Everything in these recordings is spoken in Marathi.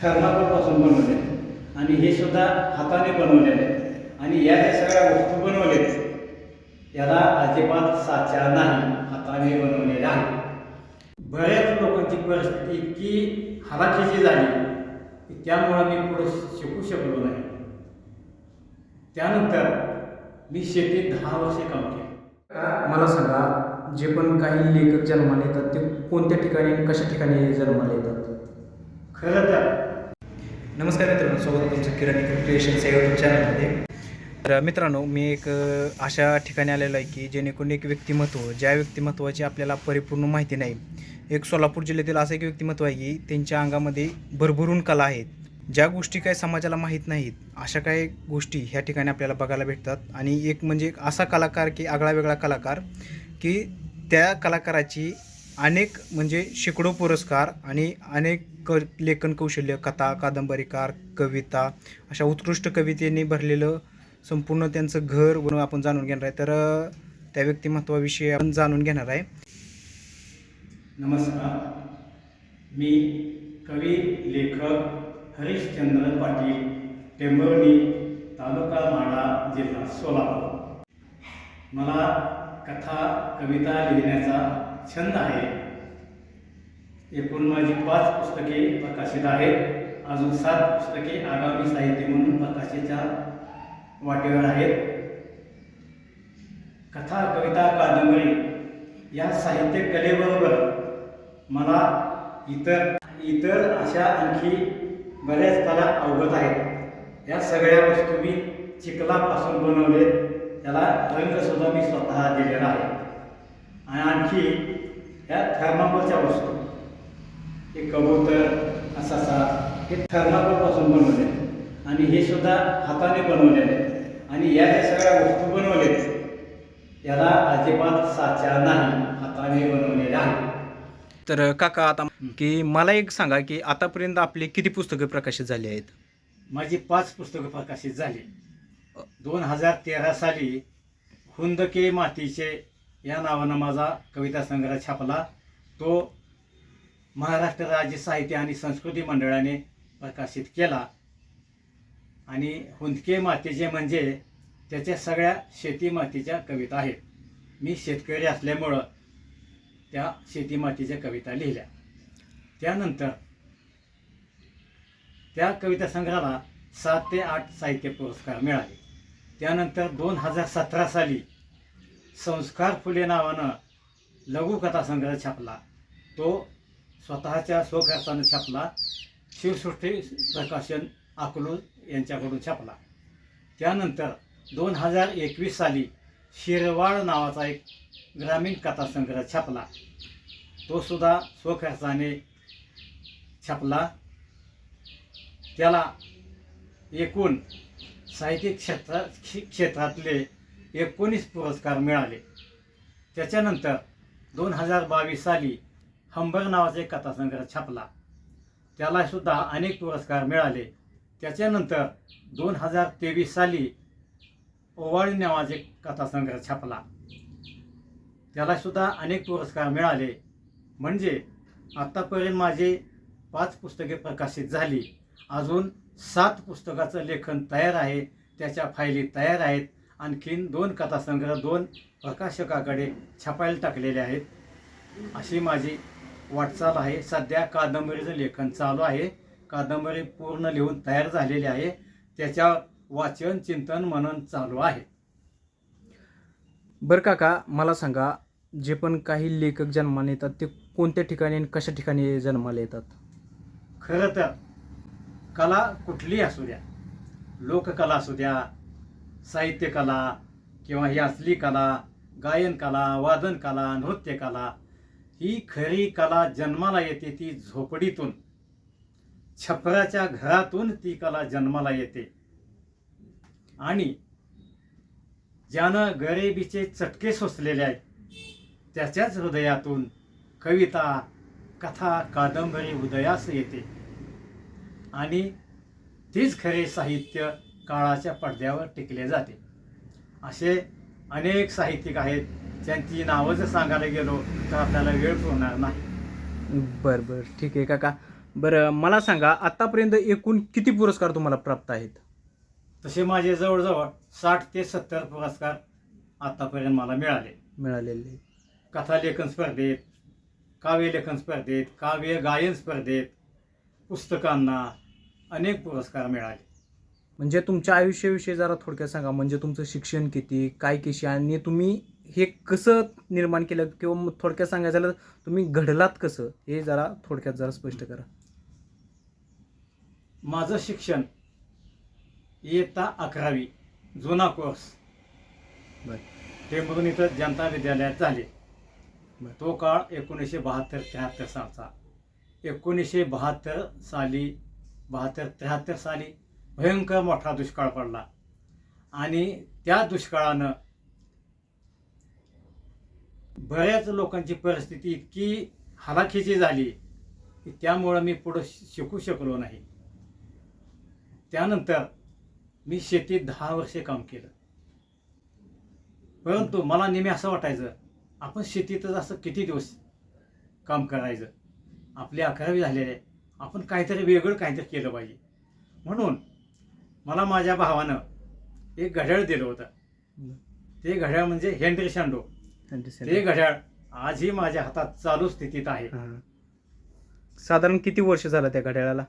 थर्माकोलपासून बनवले. आणि हे सुद्धा हाताने बनवलेले. आहे आणि या ज्या सगळ्या वस्तू बनवलेत याला अजिबात साच्या नाही. हाताने बनवलेल्या आहेत बऱ्याच लोकांची परिस्थिती इतकी हलाखीची झाली की त्यामुळं मी पुढे शिकू शकलो नाही. त्यानंतर मी शेतीत दहा वर्षे काम केलं. मला सांगा जे पण काही लेखक जन्माला येतात ते कोणत्या ठिकाणी कशा ठिकाणी जन्माला येतात? खरं तर नमस्कार मित्रांनो स्वागत तुमचं किराणी क्रिएशन या यूट्यूब चॅनलमध्ये तर मित्रांनो मी एक अशा ठिकाणी आलेलो आहे की जेणेकरून एक व्यक्तिमत्व ज्या व्यक्तिमत्वाची आपल्याला परिपूर्ण माहिती नाही एक सोलापूर जिल्ह्यातील असं एक व्यक्तिमत्व आहे की त्यांच्या अंगामध्ये भरभरून कला आहेत ज्या गोष्टी काही समाजाला माहीत नाहीत अशा काही गोष्टी ह्या ठिकाणी आपल्याला बघायला भेटतात. आणि एक म्हणजे एक असा कलाकार की आगळा वेगळा कलाकार की त्या कलाकाराची अनेक म्हणजे शेकडो पुरस्कार आणि अनेक क लेखन कौशल्य कथा कादंबरीकार कविता अशा उत्कृष्ट कवितेने भरलेलं संपूर्ण त्यांचं घर म्हणून आपण जाणून घेणार आहे. तर त्या व्यक्तिमत्वाविषयी आपण जाणून घेणार आहे. नमस्कार. मी कवी लेखक हरिश्चंद्र पाटील टेंभर्णी तालुका माडा जिल्हा सोलापूर. मला कथा कविता लिहिण्याचा छंद आहे. एकूण माझी पाच पुस्तके प्रकाशित आहेत. अजून सात पुस्तके आगामी साहित्य म्हणून प्रकाशाच्या वाटेवर आहेत. कथा कविता कादंबरी या साहित्य कलेबरोबर मला इतर इतर अशा आणखी बऱ्याच कला अवगत आहेत. या सगळ्या वस्तू मी चिखलापासून बनवले त्याला रंगसुद्धा मी स्वतः दिलेला आहे. आणि आणखी या थर्माकोलच्या वस्तू. हे कबूतर असा हे थर्माकोलपासून बनवले. आणि हे सुद्धा हाताने बनवलेले आहे आणि या ज्या सगळ्या वस्तू बनवलेत याला अजिबात साच्या नाही हाताने बनवलेल्या आहेत. तर काका आता की मला एक सांगा की आतापर्यंत आपली किती पुस्तकं प्रकाशित झाली आहेत? माझी पाच पुस्तकं प्रकाशित झाली. दोन हजार तेरा साली हुंदके मातीचे या नावानं माझा कविता संग्रह छापला. तो महाराष्ट्र राज्य साहित्य आणि संस्कृती मंडळाने प्रकाशित केला. आणि हुंदके मातीचे म्हणजे त्याच्या सगळ्या शेती मातीच्या कविता आहेत. मी शेतकरी असल्यामुळं त्या शेती मातीच्या कविता लिहिल्या. त्यानंतर त्या कविता संग्रहाला सात ते आठ साहित्य पुरस्कार मिळाले. त्यानंतर दोन हजार सतरा साली संस्कार फुले नावानं लघुकथा संग्रह छापला. तो स्वतःच्या स्वखर्चानं छापला. शिवसृष्टी प्रकाशन अकलूज यांच्याकडून छापला. त्यानंतर दोन हजार एकवीस साली शिरवाळ नावाचा एक ग्रामीण कथासंग्रह छापला. तो सुद्धा स्वखर्चाने छापला. त्याला एकूण साहित्यिक क्षेत्रा क्षेत्रातले एकोणीस पुरस्कार मिळाले. त्याच्यानंतर दोन हजार बावीस साली हंबर नावाचा एक कथासंग्रह छापला. त्याला सुद्धा अनेक पुरस्कार मिळाले. त्याच्यानंतर दोन हजार तेवीस साली ओवाळी नावाचे कथासंग्रह छापला. त्यालासुद्धा अनेक पुरस्कार मिळाले. म्हणजे आत्तापर्यंत माझे पाच पुस्तके प्रकाशित झाली. अजून सात पुस्तकाचं लेखन तयार आहे. त्याच्या फायली तयार आहेत. आणखीन दोन कथासंग्रह दोन प्रकाशकाकडे छापायला टाकलेले आहेत. अशी माझी वाटचाल आहे. सध्या कादंबरीचं लेखन चालू आहे. कादंबरी पूर्ण लिहून तयार झालेली आहे. त्याच्या वाचन चिंतन मनन चालू आहे. बरं काका मला सांगा जे पण काही लेखक जन्माला येतात ते कोणत्या ठिकाणी आणि कशा ठिकाणी जन्माला येतात? खरं तर कला कुठली असू द्या लोककला असू द्या साहित्यकला किंवा ही असली कला गायन कला वादन कला नृत्यकला ही खरी कला जन्माला येते ती झोपडीतून. छपराच्या घरातून ती कला जन्माला येते. आणि ज्यानं गरिबीचे चटके सोसलेले आहेत त्याच्याच हृदयातून कविता कथा कादंबरी उदयास येते. आणि तीच खरे साहित्य काळाच्या पडद्यावर टिकले जाते. असे अनेक साहित्यिक आहेत त्यांची नावं जर सांगायला गेलो तर आपल्याला वेळ पुरणार नाही. बरं बरं. ठीक आहे काका. बरं मला सांगा आतापर्यंत एकूण किती पुरस्कार तुम्हाला प्राप्त आहेत? तसे माझे जवळजवळ साठ ते सत्तर पुरस्कार आतापर्यंत मला मिळाले. मिळालेले. कथालेखन स्पर्धेत काव्यलेखन स्पर्धेत काव्य गायन स्पर्धेत पुस्तकांना अनेक पुरस्कार मिळाले. म्हणजे तुमच्या आयुष्याविषयी जरा थोडक्यात सांगा म्हणजे तुमचं शिक्षण किती काय किशी आणि तुम्ही हे कसं निर्माण केलं किंवा थोडक्यात सांगायचं झालं तुम्ही घडलात कसं? हे जरा थोडक्यात जरा स्पष्ट करा. माझं शिक्षण इयत्ता अकरावी जुना कोर्स. बरं. ते म्हणून इथं जनता विद्यालयात झाले. तो काळ एकोणीसशे बहात्तर त्र्याहत्तर सालचा. एकोणीसशे बहात्तर साली बहात्तर त्र्याहत्तर साली भयंकर मोठा दुष्काळ पडला. आणि त्या दुष्काळानं बऱ्याच लोकांची परिस्थिती इतकी हलाखीची झाली की त्यामुळं मी पुढं शिकू शकलो नाही. त्यानंतर मी शेतीत दहा वर्षे काम केलं. परंतु मला नेहमी असं वाटायचं आपण शेतीतच असं किती दिवस काम करायचं? आपली अकरावी झालेले आहे आपण काहीतरी वेगळं काहीतरी केलं पाहिजे. म्हणून मला माझ्या भावानं एक घड्याळ दिलं होतं. ते घड्याळ म्हणजे हेनरी शांडो. ते घड्याळ आजही माझ्या हातात चालू स्थितीत आहे. हां. साधारण किती वर्ष झालं त्या घड्याळाला?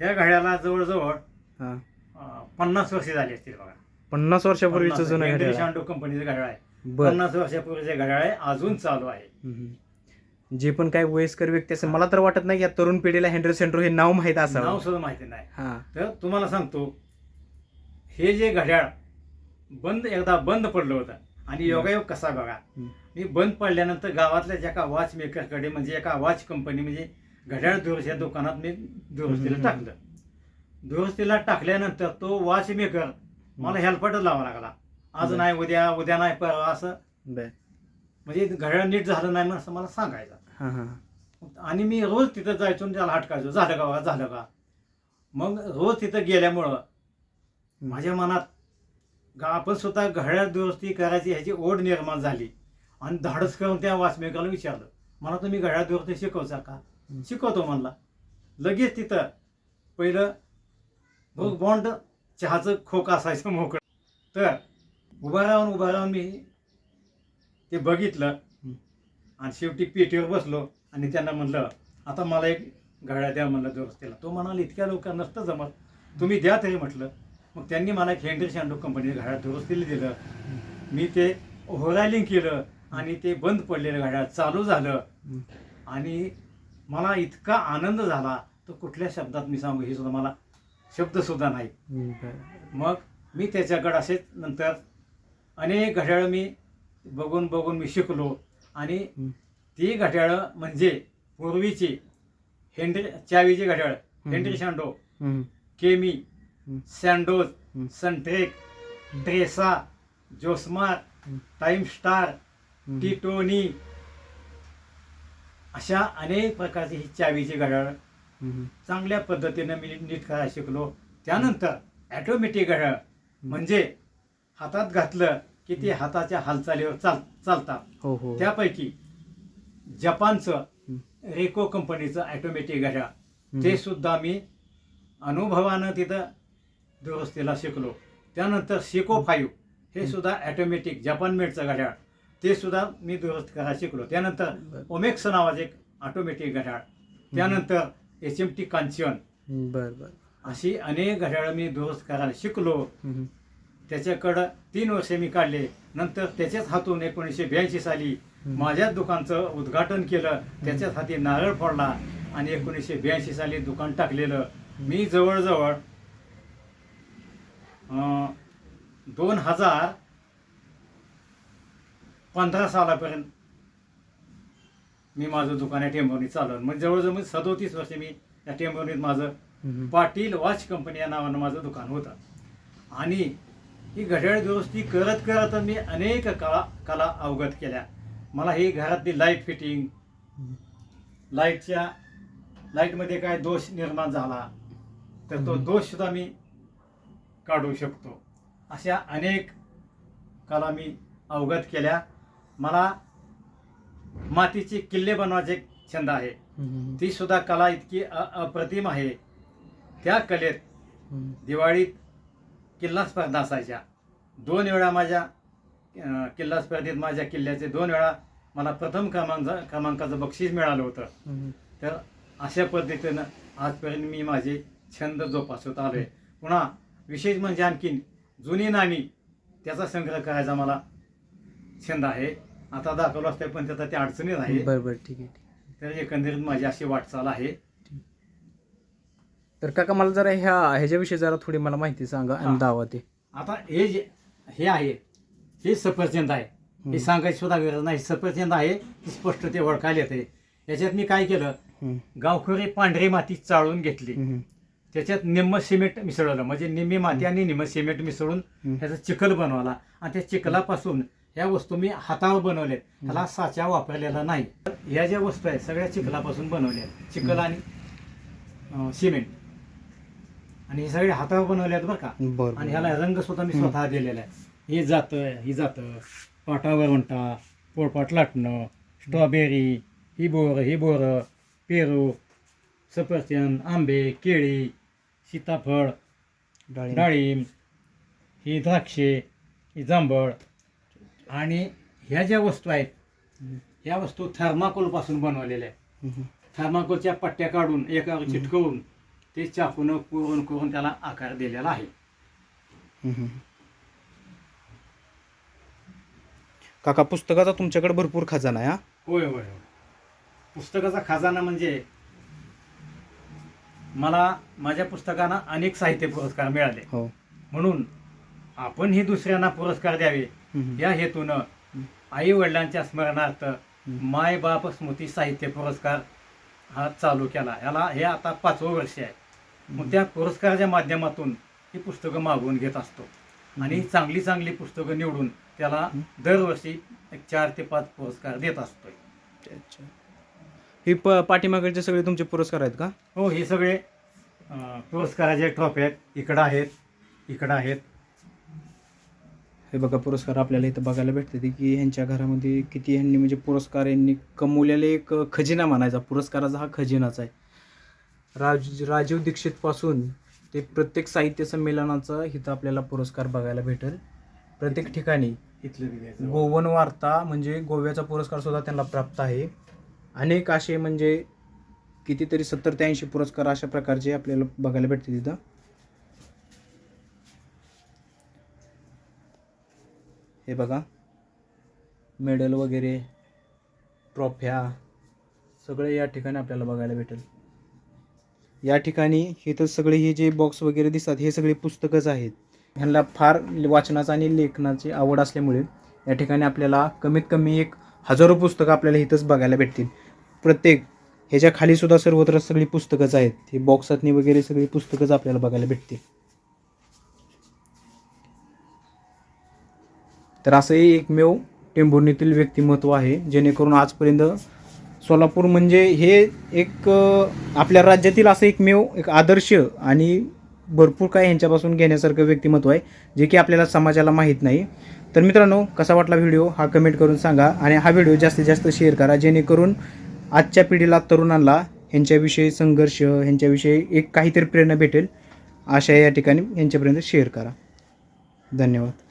या घड्याला जवळजवळ हां. अं, पन्नास वर्षे झाली असतील बघा. पन्नास वर्षापूर्वीचं पन्नास- जुनं घड्याळ आहे. शांडो कंपनीचं घड्याळ आहे. बरं. पन्नास वर्षापूर्वीचे घड्याळ आहे अजून चालू आहे. हम्म. जे पण काही वयस्कर व्यक्ती असेल मला तर वाटत नाही की या तरुण पिढीला हेनरी सेंट्रो हे नाव माहीत नाव असावं सुद्धा माहिती नाही. हां. तर तुम्हाला सांगतो हे जे घड्याळ बंद एकदा बंद पडलं होतं आणि योगायोग कसा बघा. मी बंद पडल्यानंतर गावातल्या एका वॉच मेकरकडे म्हणजे एका वॉच कंपनी म्हणजे घड्याळ दुरुस्ती दुकानात मी दुरुस्तीला. टाकलं. दुरुस्तीला टाकल्यानंतर तो वॉच मेकर मला हेल्पटच लावा लागला. आज. नाही उद्या उद्या नाही परवा असं. म्हणजे घड्याळ नीट झालं नाही असं मला सांगायचं. आणि मी रोज तिथं जायचो त्याला हटकायचो. झालं का बघा झालं का? मग रोज तिथं गेल्यामुळं माझ्या मनात आपण स्वतः घड्याळ दुरुस्ती करायची ह्याची ओढ निर्माण झाली. आणि धाडस करून त्या वाचमेकाला विचारलं मला तुम्ही घड्याळ दुरुस्ती शिकवचा का? शिकवतो म्हणला. लगेच तिथं पहिलं भोग बॉन्ड चहाचं खोक असायचं मोकळं. तर उभा राहून उभा राहून मी ते बघितलं. आणि शेवटी पेटीवर बसलो आणि त्यांना म्हणलं आता मला एक घड्याळ द्या म्हणलं दुरुस्तीला. तो म्हणाला इतक्या लवकर नसतं जमत. तुम्ही द्या तरी म्हटलं. मग त्यांनी मला एक हेनरी शांडो कंपनीचं घड्याळ दुरुस्तीला दिलं मी ते ओव्हरऑलिंग केलं आणि ते बंद पडलेलं घड्याळ चालू झालं. आणि मला इतका आनंद झाला तर कुठल्या शब्दात मी सांगू हे सुद्धा मला शब्द सुद्धा नाही मग मी त्याच्याकडे असेच नंतर अनेक घड्याळं मी बघून बघून मी शिकलो आणि. ती घड्याळं म्हणजे पूर्वीची हेनरी चावीची घड्याळ हेनरी शांडो. केमी. सँडोज. सनट्रेक ड्रेसा जोस्मार. Time star. टिटोनी अशा अनेक प्रकारची ही चावीची घड्याळ. चांगल्या पद्धतीनं मी नीट करायला शिकलो त्यानंतर ॲटोमॅटिक घड्याळ म्हणजे हातात घातलं की ते हाताच्या हालचालीवर चाल चालतात हो हो त्यापैकी जपानचं. रेको कंपनीचं ॲटोमॅटिक घड्याळ. ते सुद्धा मी अनुभवानं तिथं दुरुस्तीला शिकलो. त्यानंतर शिको फाईव्ह हे सुद्धा ॲटोमॅटिक जपान मेडचं घड्याळ. ते सुद्धा मी दुरुस्त करायला शिकलो. त्यानंतर ओमेक्स नावाचं एक ऑटोमॅटिक घड्याळ. त्यानंतर एच एम टी कांचन बर बर. अशी अनेक घड्याळं मी दुरुस्त करायला शिकलो. त्याच्याकडं तीन वर्षे मी काढले. नंतर त्याच्याच हातून एकोणीसशे ब्याऐंशी साली. माझ्याच दुकानचं उद्घाटन केलं. त्याच्याच हाती नारळ फोडला आणि एकोणीसशे ब्याऐंशी साली दुकान टाकलेलं. मी जवळजवळ दोन हजार पंधरा सालापर्यंत मी माझं दुकान या टेंभुर्णीत चालवलं म्हणजे जवळजवळ मी सदोतीस वर्षे मी या टेंभुर्णीत माझं. पाटील वॉच कंपनी या नावानं माझं दुकान होतं आणि ही घड्याळ दुरुस्ती करत करत मी अनेक कला कला अवगत केल्या मला ही घरातली लाइट फिटिंग. लाईटच्या लाईटमध्ये काय दोष निर्माण झाला तर तो हम्म. दोष सुद्धा मी काढू शकतो. अशा अनेक कला मी अवगत केल्या. मला मातीचे किल्ले बनवायचे छंद आहे. ती सुद्धा कला इतकी अप्रतिम आहे. त्या कलेत. दिवाळीत किल्ला स्पर्धा असायच्या. दोन वेळा माझ्या किल्ला स्पर्धेत माझ्या किल्ल्याचे दोन वेळा मला प्रथम क्रमांक क्रमांकाचं बक्षीस मिळालं होतं. तर अशा पद्धतीनं आजपर्यंत मी माझे छंद जोपासत आलो आहे पुन्हा विशेष म्हणजे आणखीन जुनी नाणी त्याचा संग्रह करायचा मला छंद आहे. आता दाखवलं असतं पण त्याचा त्या अडचणीत आहे. बरं बरं ठीक आहे ठीक. तर एकंदरीत माझी अशी वाटचाल आहे. तर काका मला जरा ह्या ह्याच्याविषयी जरा थोडी मला माहिती सांगा हा. आणि दावा ते. आता हे जे हे आहे हे सफरचंद आहे. हे सांगायची सुद्धा गरज नाही. सफरचंद आहे स्पष्ट ते ओळखायला येते. याच्यात मी काय केलं? हम्म. गावकरी पांढरी माती चाळून घेतली. हम्म. त्याच्यात निम्म सिमेंट मिसळलं. म्हणजे निम्मी माती आणि निम्म सिमेंट मिसळून. ह्याचा चिखल बनवला. आणि त्या चिखलापासून ह्या वस्तू मी हातावर बनवल्यात. ह्याला साचा वापरलेला नाही. तर ह्या ज्या वस्तू आहेत सगळ्या चिखलापासून बनवल्या आहेत. चिखल आणि सिमेंट. आणि हे सगळे हातावर बनवले आहेत बरं का. आणि ह्याला रंग सुद्धा मी स्वतः दिलेला आहे. हे जातं ही जातं. पाटावर म्हणता पोळपाट लाटणं स्ट्रॉबेरी ही बोर ही बोरं पेरू सफरचंद आंबे केळी सीताफळ डाळिंब. डाळिंब ही द्राक्षे ही जांभळ आणि ह्या ज्या वस्तू आहेत. ह्या वस्तू थर्माकोलपासून बनवलेल्या आहेत. थर्माकोलच्या पट्ट्या काढून एकावर चिटकवून ते चाकून कोरून करून त्याला आकार दिलेला आहे. काका पुस्तकाचा तुमच्याकडे भरपूर खजाना आहे होय होय होय पुस्तकाचा खजाना म्हणजे मला माझ्या पुस्तकांना अनेक साहित्य पुरस्कार मिळाले. हो. म्हणून आपण ही दुसऱ्यांना पुरस्कार द्यावे. या हेतूनं आई वडिलांच्या स्मरणार्थ माय बाप स्मृती साहित्य पुरस्कार हा चालू केला. याला हे आता पाचवं वर्ष आहे. मग त्या पुरस्काराच्या माध्यमातून ही पुस्तकं मागवून घेत असतो. आणि चांगली चांगली पुस्तकं निवडून त्याला दरवर्षी एक चार ते पाच पुरस्कार देत असतोय. अच्छा. ही प पाठीमागचे सगळे तुमचे पुरस्कार आहेत का? हो हे सगळे अं, पुरस्काराचे ट्रॉफी आहेत. इकडं आहेत इकडं आहेत. हे बघा पुरस्कार आपल्याला इथं बघायला भेटते ते की ह्यांच्या घरामध्ये किती ह्यांनी म्हणजे पुरस्कार यांनी कमवलेले एक खजिना म्हणायचा. पुरस्काराचा हा खजिनाच आहे. राज राजीव दीक्षितपासून ते प्रत्येक साहित्य संमेलनाचा इथं आपल्याला पुरस्कार बघायला भेटेल. प्रत्येक ठिकाणी इथलं बी. गोवन वार्ता म्हणजे गोव्याचा पुरस्कार सुद्धा त्यांना प्राप्त आहे. अनेक असे म्हणजे कितीतरी सत्तर ते ऐंशी पुरस्कार अशा प्रकारचे आपल्याला बघायला भेटते तिथं. हे बघा. मेडल वगैरे ट्रॉफ्या सगळे या ठिकाणी आपल्याला बघायला भेटेल. या ठिकाणी हे तर सगळे हे जे बॉक्स वगैरे दिसतात हे सगळे पुस्तकच आहेत. ह्यांना फार वाचनाचा आणि लेखनाची आवड असल्यामुळे या ठिकाणी आपल्याला कमीत कमी एक हजारो पुस्तकं आपल्याला इथंच बघायला भेटतील. प्रत्येक ह्याच्या खाली सुद्धा सर्वत्र सगळी पुस्तकंच आहेत. हे बॉक्सातनी वगैरे सगळी पुस्तकंच आपल्याला बघायला भेटतील. तर असं हे एकमेव टेंभुर्णीतील व्यक्तिमत्व आहे जेणेकरून आजपर्यंत सोलापूर म्हणजे हे एक आपल्या राज्यातील असं एकमेव एक आदर्श आणि भरपूर काय ह्यांच्यापासून घेण्यासारखं व्यक्तिमत्व आहे जे की आपल्याला समाजाला माहीत नाही. तर मित्रांनो कसा वाटला व्हिडिओ? हा कमेंट करून सांगा आणि हा व्हिडिओ जास्तीत जास्त शेअर करा जेणेकरून आजच्या पिढीला तरुणांना ह्यांच्याविषयी संघर्ष ह्यांच्याविषयी एक काहीतरी प्रेरणा भेटेल. अशा या ठिकाणी यांच्यापर्यंत शेअर करा. धन्यवाद.